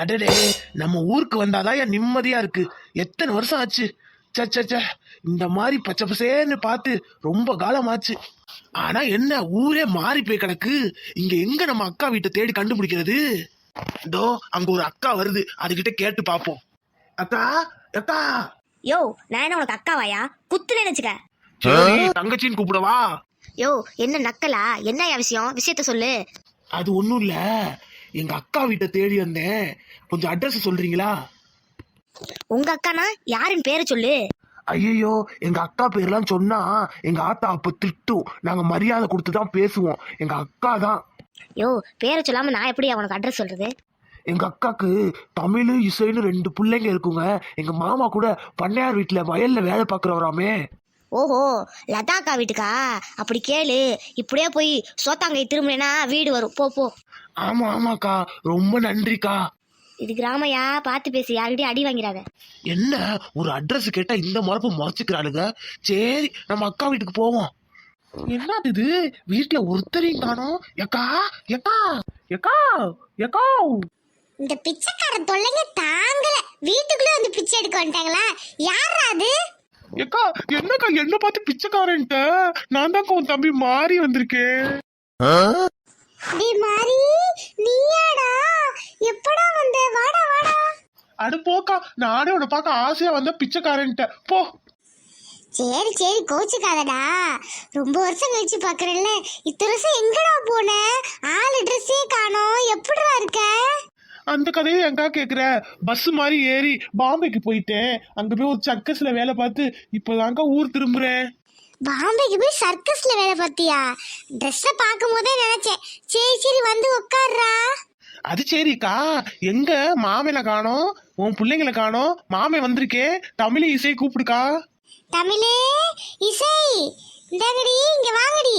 அடடே நம்ம ஊருக்கு வந்தாதான் என் நிம்மதியா இருக்கு. எத்தனை வருஷம் ஆச்சு? ச்சே ச்சே ச்சே. இந்த மாதிரி பச்சை பசேன்னு பார்த்து ரொம்ப காலம் ஆச்சு ஆனா என்ன ஊரே மாறி போய் கிடக்கு. இங்க எங்க நம்ம அக்கா வீட்டை தேடி கண்டுபிடிக்கிறது? இதோ அங்க ஒரு அக்கா வருது. அதுகிட்ட கேட்டு பாப்போம் அக்கா அக்கா. யோ நான் என்ன உனக்கு அக்காவாயா? குத்துனேன்னு வச்சுக்க. சரி, தங்கச்சின்னு கூப்பிடவா? யோ என்ன நக்கலா? என்ன விஷயம்? விஷயத்த சொல்லு. அது ஒண்ணும் இல்ல. எங்க அக்கா வீட்டை தேடி வந்தேன். கொஞ்சம் அட்ரஸ் சொல்றீங்களா? உங்க அக்கானா? யாருன்னு பேரை சொல்லு. ஐயோ எங்க அக்கா பேர்லாம் சொன்னா எங்க ஆத்தா அப்ப திட்டும். நாங்க மரியாதை கொடுத்து தான் பேசுவோம். எங்க அக்கா தான். யோ பேரை சொல்லாம நான் எப்படி உனக்கு அட்ரஸ் சொல்றது? எங்க அக்காக்கு தமிழ் இசைன்னு ரெண்டு பிள்ளைங்க இருக்குங்க. எங்க மாமா கூட பண்ணையார் வீட்டுல வயல்ல வேலை பார்க்குறவராமே. ஓஹோ லதா அக்கா வீட்டுக்கா? அப்படி கேளு. இப்படியே போய் சோத்தாங்கை திரும்பினா வீடு வரும். போ போ. ஆமா ஆமாக்கா. ரொம்ப நன்றிக்கா. இது கிராமையா? பார்த்து பேசி. யார்கிட்டயும் அடி வாங்கிறாத என்ன? ஒரு அட்ரஸ் கேட்டா இந்த முறப்பு முறைச்சுக்கிறாளுங்க. சரி நம்ம அக்கா வீட்டுக்கு போவோம். என்னது இது? வீட்டுல ஒருத்தரையும் காணோம். எக்கா எக்கா எக்கா எக்கா. இந்த பிச்சைக்கார தொல்லைங்க தாங்கல. வீட்டுக்குள்ள வந்து பிச்சை எடுக்க வந்துட்டாங்களா? யாரா அது? எக்கா என்னக்கா என்ன பார்த்து பிச்சைக்காரன்ட்ட? நான் தான் உன் தம்பி மாறி வந்திருக்கேன். டே மாரி நீயாடா? எப்படா வந்த? வாடா வாடா. அட போக்கா நானே உன்னை பார்க்க ஆசையா வந்த பிச்சைக்காரன்ட்ட. போ. சரி சரி கோச்சுக்காதடா. ரொம்ப வருஷம் கழிச்சு பாக்குறேன்ல. இத்தனை வருஷம் எங்கடா போன ஆள் ட்ரெஸ்ஸே காணோம் எப்படிடா இருக்க அந்த கதையை எங்கா கேக்குற. பஸ் மாதிரி ஏறி பாம்பேக்கு போயிட்டேன். அங்க போய் ஒரு சக்கஸ்ல வேலை பார்த்து இப்பதாங்க ஊர் திரும்புறேன். பாம்பேக்கு போய் சர்க்கஸ்ல வேலை பார்த்தியா? ட்ரெஸ்ஸை பார்க்கும் போதே நினைச்சேன். சரி சரி வந்து உட்கார்றா அது சரிக்கா. எங்க மாமையில காணோம்? உன் பிள்ளைங்கள காணோம்? மாமே வந்திருக்கே. தமிழ் இசை கூப்பிடுக்கா. தமிழே இசை. இந்தாங்கடி இங்க வாங்கடி.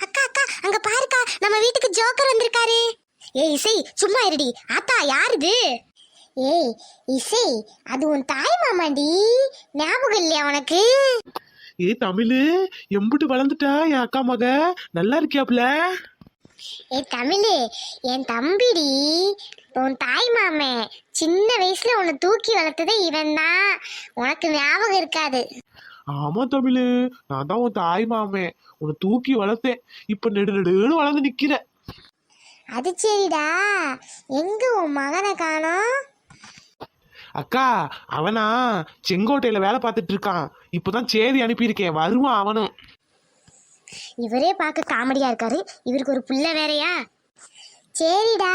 அக்கா அக்கா அங்க பாருக்கா. நம்ம வீட்டுக்கு ஜோக்கர் வந்திருக்காரு. ஏய் இசை சும்மா இருடி. ஆத்தா யாருது? ஏய் இசை அது உன் தாய் மாமாடி. ஞாபகம் இல்லையா உனக்கு? ஏ தமிழ் எம்புட்டு வளர்ந்துட்டா என் அக்கா மக? நல்லா இருக்கியாப்ல ஏய் தமிழு என் தம்பிடி உன் தாய் மாமன் சின்ன வயசுல உன்னை தூக்கி வளர்த்ததே இவன் தான் உனக்கு ஞாபகம் இருக்காது. ஆமா தமிழ் நான் தான் உன் தாய் மாமே. உன்னை தூக்கி வளர்த்தேன். இப்ப நெடு நெடுன்னு வளர்ந்து நிக்கிற அது சரிடா. எங்க உன் மகனை காணோம்? அக்கா அவனா செங்கோட்டையில வேலை பார்த்துட்டு இருக்கான். இப்பதான் சேதி அனுப்பியிருக்கேன். வருவான் அவனும். இவரே பார்க்க காமெடியா இருக்காரு. இவருக்கு ஒரு புள்ள வேறயா? சரிடா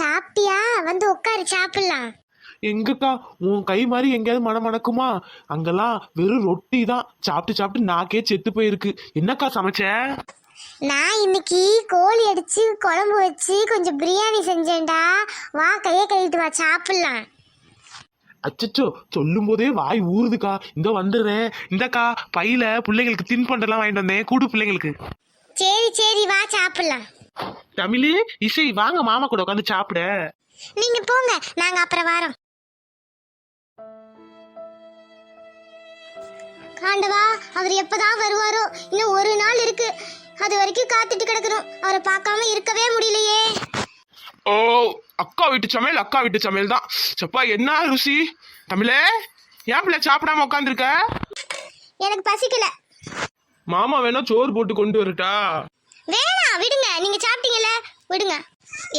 சாப்பிட்டியா? வந்து உட்காரு சாப்பிடலாம். எங்கக்கா உன் கை மாதிரி எங்கேயாவது மனம் மணக்குமா? அங்கெல்லாம் வெறும் ரொட்டி தான் சாப்பிட்டு சாப்பிட்டு நாக்கே செத்து போயிருக்கு. என்னக்கா சமைச்ச? நான் இன்னைக்கு கோழி அடிச்சு குழம்பு வச்சு கொஞ்சம் பிரியாணி செஞ்சேன்டா. வா கையை கழுவிட்டு வா சாப்பிடலாம். அச்சச்சோ சொல்லும் போதே வாய் ஊறுதுக்கா. இந்த வந்துடுறேன். இந்தக்கா பையில பிள்ளைங்களுக்கு தின்பண்டெல்லாம் வாங்கிட்டு வந்தேன். கூடு பிள்ளைங்களுக்கு. சரி சரி வா சாப்பிடலாம். தமிழ் இசை வாங்க மாமா கூட உட்காந்து சாப்பிட. நீங்க போங்க நாங்க அப்புறம் வரோம். காண்டவா அவர் எப்பதான் வருவாரோ? இன்னும் ஒரு நாள் இருக்கு. அது வரைக்கும் காத்துட்டு கிடக்கணும். அவரை பார்க்காம இருக்கவே முடியலையே. ஓ அக்கா வீட்டு சமையல் அக்கா வீட்டு சமையல் தான். சப்பா என்ன ருசி? தமிழே ஏன் பிள்ளை சாப்பிடாம உட்காந்துருக்க எனக்கு பசிக்கல. மாமா வேணா சோறு போட்டு கொண்டு வரட்டா? வேணாம் விடுங்க. நீங்க சாப்பிட்டீங்கல்ல? விடுங்க.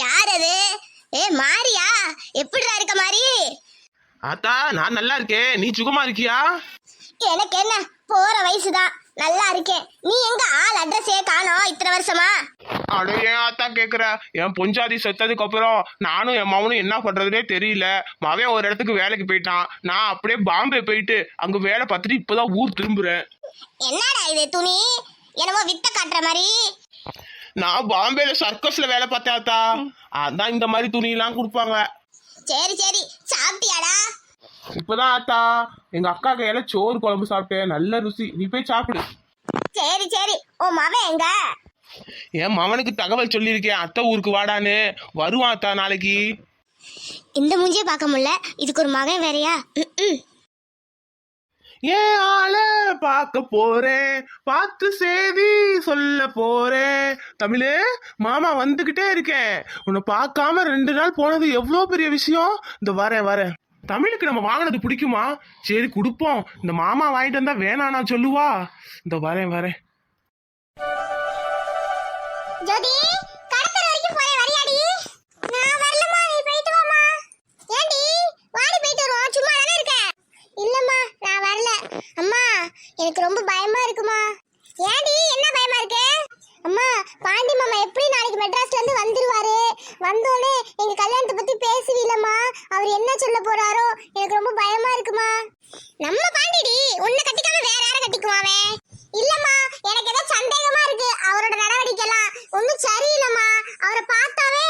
யார் அது? ஏ மாரியா? எப்படிடா இருக்க மாரி? ஆத்தா நான் நல்லா இருக்கேன். நீ சுகமா இருக்கியா? எனக்கு என்ன? போற வயசுதான். நல்லா இருக்கேன் நீ எங்க ஆள் அட்ரஸே காணோம்? இத்தனை வருஷமா? அட ஏன் ஆத்தா கேக்குற? என் பொஞ்சாதி செத்ததுக்கு அப்புறம் நானும் என் மவனும் என்ன பண்றதுனே தெரியல. மவன் ஒரு இடத்துக்கு வேலைக்கு போயிட்டான். நான் அப்படியே பாம்பே போயிட்டு அங்க வேலை பார்த்துட்டு இப்பதான் ஊர் திரும்புறேன். என்னடா இது துணி? என்னமோ வித்த காட்டுற மாதிரி? நான் பாம்பேல சர்க்கஸ்ல வேலை பார்த்தேன் ஆத்தா அதான் இந்த மாதிரி துணி எல்லாம் கொடுப்பாங்க. சரி சரி. சாப்பிட்டியாடா? இப்பதான் ஆத்தா எங்க அக்கா கையில சோறு குழம்பு சாப்பிட்டேன். நல்ல ருசி. நீ போய் சாப்பிடு. சரி சரி. உன் மவன் எங்க? என் மவனுக்கு தகவல் சொல்லியிருக்கேன். அத்தை ஊருக்கு வாடான்னு. வருவான் அத்தா நாளைக்கு. இந்த மூஞ்சியே பார்க்க முடியல. இதுக்கு ஒரு மகன் வேறயா. ஏன் ஆள பார்க்க போறேன்? பார்த்து செய்தி சொல்ல போறேன். தமிழே மாமா வந்துகிட்டே இருக்கேன். உன்னை பார்க்காம ரெண்டு நாள் போனது எவ்வளோ பெரிய விஷயம்? இந்த வரேன் வரேன். தமிழுக்கு நம்ம வாங்கினது பிடிக்குமா? சரி கொடுப்போம். இந்த மாமா வாங்கிட்டு வந்தா வேணானா சொல்லுவா. இந்த வரேன் வரேன். போயிட்டு ஏண்டி வாடி சும்மா நான் அம்மா எனக்கு ரொம்ப பயமா இருக்குமா? ஏண்டி என்ன பயமா இருக்கு? அம்மா பாண்டி மாமா எப்படி நாளைக்கு மெட்ராஸ்ல இருந்து வந்துருவாரு? வந்தோடனே எங்க கல்யாணத்தை பத்தி பேசுவீலம்மா. அவர் என்ன சொல்ல போறாரோ எனக்கு ரொம்ப பயமா இருக்குமா. நம்ம பாண்டிடி உன்னை கட்டிக்காம வேற யாரை கட்டிக்குவாவே இல்லம்மா எனக்கு ஏதோ சந்தேகமா இருக்கு அவரோட நடவடிக்கை எல்லாம் ஒன்னும் சரியில்லைம்மா அவரை பார்த்தாவே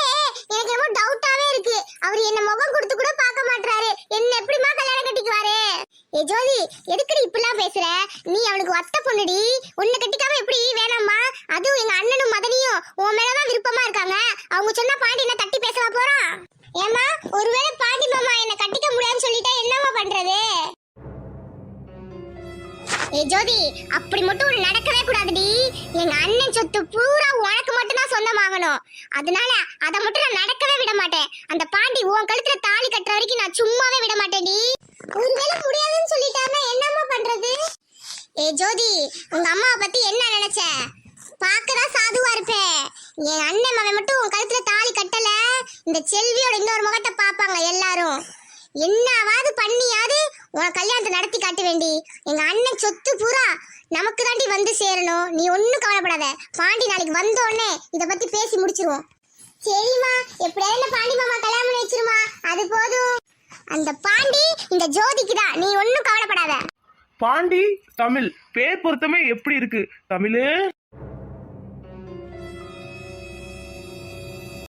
எனக்கு என்னமோ டவுட்டாவே இருக்கு அவர் என்ன முகம் கொடுத்து கூட பார்க்க மாட்டாரு என்ன எப்படிமா கல்யாணம் கட்டிக்குவாரு ஏ ஜோதி எதுக்குடி இப்படிலாம் பேசுற நீ ஒத்த பொண்ணுடி. உன்னை கட்டிக்காம எப்படி? வேணாம்மா. அதுவும் எங்க அண்ணனும் மதனியும் உன் மேலதான் விருப்பமா இருக்காங்க. அவங்க சொன்னா பாண்டி என்ன தட்டி பேசவா போறான் ஏமா ஒருவேளை பாண்டி மாமா என்ன கட்டிக்க முடியாதுன்னு சொல்லிட்டா என்னம்மா பண்றது? ஏ ஜோதி அப்படி மட்டும் நடக்கவே கூடாதுடி. எங்க அண்ணன் சொத்து பூரா உனக்கு மட்டும் தான் சொந்தமாகணும் அதனால அத மட்டும் நான் நடக்கவே விட மாட்டேன். அந்த பாண்டி உன் கழுத்துல தாலி கட்டுற வரைக்கும் நான் சும்மாவே விட மாட்டேன்டி ஒருவேளை முடியாதுன்னு சொல்லிட்டாருன்னா என்னம்மா பண்றது ஏ ஜோதி உங்க அம்மாவை பத்தி என்ன நினைச்ச? பார்க்கதான் சாதுவா இருப்பேன் என் அண்ணன் மகன் மட்டும் உன் கழுத்துல தாலி கட்டல. இந்த செல்வியோட இன்னொரு முகத்தை பார்ப்பாங்க எல்லாரும். என்னாவது பண்ணியாவது உன் கல்யாணத்தை நடத்தி காட்ட வேண்டி. எங்க அண்ணன் சொத்து பூரா நமக்கு தாண்டி வந்து சேரணும். நீ ஒன்னும் கவலைப்படாத. பாண்டி நாளைக்கு வந்தோடனே இதை பத்தி பேசி முடிச்சிருவோம். சரிம்மா எப்படியாவது பாண்டி மாமா கல்யாணம் பண்ணி வச்சிருமா. அது போதும். அந்த பாண்டி இந்த ஜோதிக்கு தான் நீ ஒன்னும் கவலைப்படாத. பாண்டி தமிழ். பேர் பொருத்தமே எப்படி இருக்கு? தமிழு